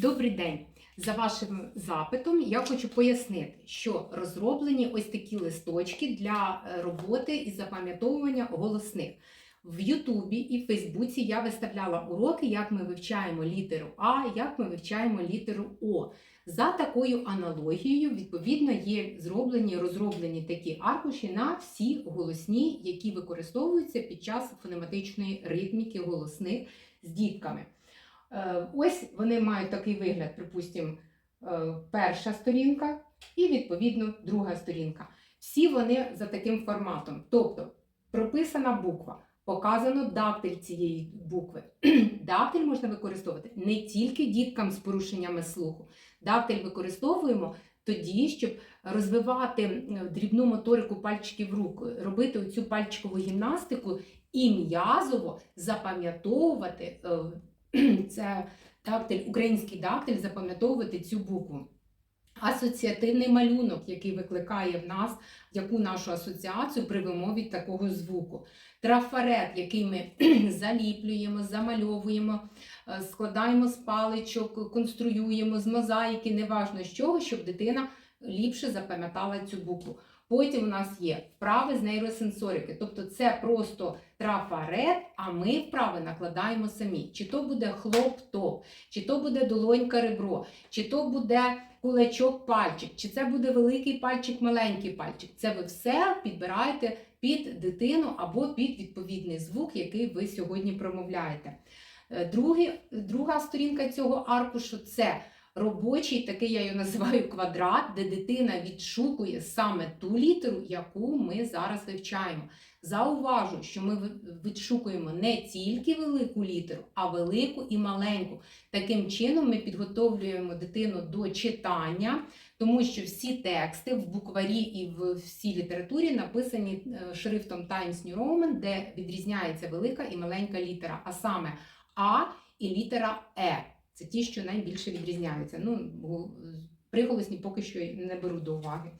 Добрий день! За вашим запитом я хочу пояснити, що розроблені ось такі листочки для е, роботи і запам'ятовування голосних. В Ютубі і Фейсбуці я виставляла уроки, як ми вивчаємо літеру А, як ми вивчаємо літеру О. За такою аналогією, відповідно, є зроблені розроблені такі аркуші на всі голосні, які використовуються під час фонематичної ритміки голосних з дітками. Е, Ось вони мають такий вигляд, припустимо, е, перша сторінка і, відповідно, друга сторінка. Всі вони за таким форматом. Тобто прописана буква, показано дактиль цієї букви. Дактиль можна використовувати не тільки діткам з порушеннями слуху. Дактиль використовуємо тоді, щоб розвивати е, дрібну моторику пальчиків рук, робити оцю пальчикову гімнастику і м'язово запам'ятовувати це дактиль, український дактиль, запам'ятовувати цю букву. Асоціативний малюнок, який викликає в нас яку нашу асоціацію при вимові такого звуку. Трафарет, який ми заліплюємо, замальовуємо, е, складаємо з паличок, конструюємо з мозаїки, неважно з чого, щоб дитина ліпше запам'ятала цю букву. Потім у нас є вправи з нейросенсорики, тобто це просто трафарет, а ми вправи накладаємо самі. Чи то буде хлоп-топ, чи то буде долонька ребро, чи то буде кулачок пальчик, чи це буде великий пальчик, маленький пальчик. Це ви все підбираєте під дитину або під відповідний звук, який ви сьогодні промовляєте. Е, Другий, друга сторінка цього аркушу це робочий, такий я його називаю квадрат, де дитина відшукує саме ту літеру, яку ми зараз вивчаємо. Зауважу, що ми відшукуємо не тільки велику літеру, а велику і маленьку. Таким чином ми підготовлюємо дитину до читання, тому що всі тексти в букварі і в всій літературі написані е, шрифтом Times New Roman, де відрізняється велика і маленька літера, а саме А і літера Е. Це ті, що найбільше відрізняються. Ну, приголосні поки що не беру до уваги.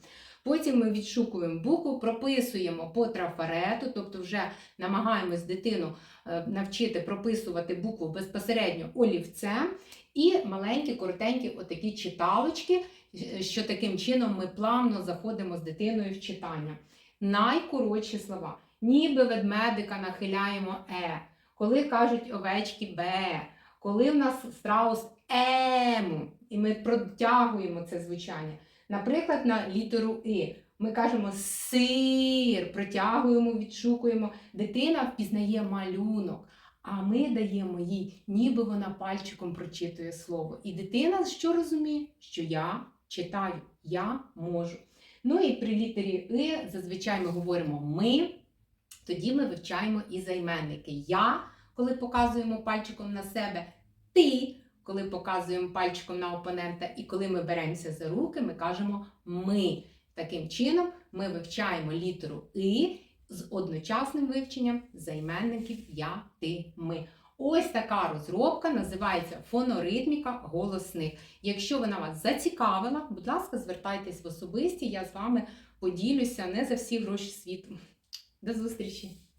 Потім ми відшукуємо букву, прописуємо по трафарету, тобто вже намагаємось дитину е, навчити прописувати букву безпосередньо олівцем, і маленькі, коротенькі отакі читалочки, е, що таким чином ми плавно заходимо з дитиною в читання. Найкоротші слова. Ніби ведмедика нахиляємо е. Коли кажуть овечки б, коли в нас страус ему, і ми протягуємо це звучання. Наприклад, на літеру І ми кажемо сир, протягуємо, відшукуємо. Дитина впізнає малюнок, а ми даємо їй, ніби вона пальчиком прочитує слово. І дитина що розуміє? Що я читаю, я можу. Ну і при літері І зазвичай ми говоримо ми, тоді ми вивчаємо і займенники. Я, коли показуємо пальчиком на себе, ти, коли показуємо пальчиком на опонента, і коли ми беремося за руки, ми кажемо ми. Таким чином ми вивчаємо літеру І з одночасним вивченням займенників я, ти, ми. Ось така розробка називається фоноритміка голосних. Якщо вона вас зацікавила, будь ласка, звертайтесь в особисті, я з вами поділюся не за всі гроші світу. До зустрічі!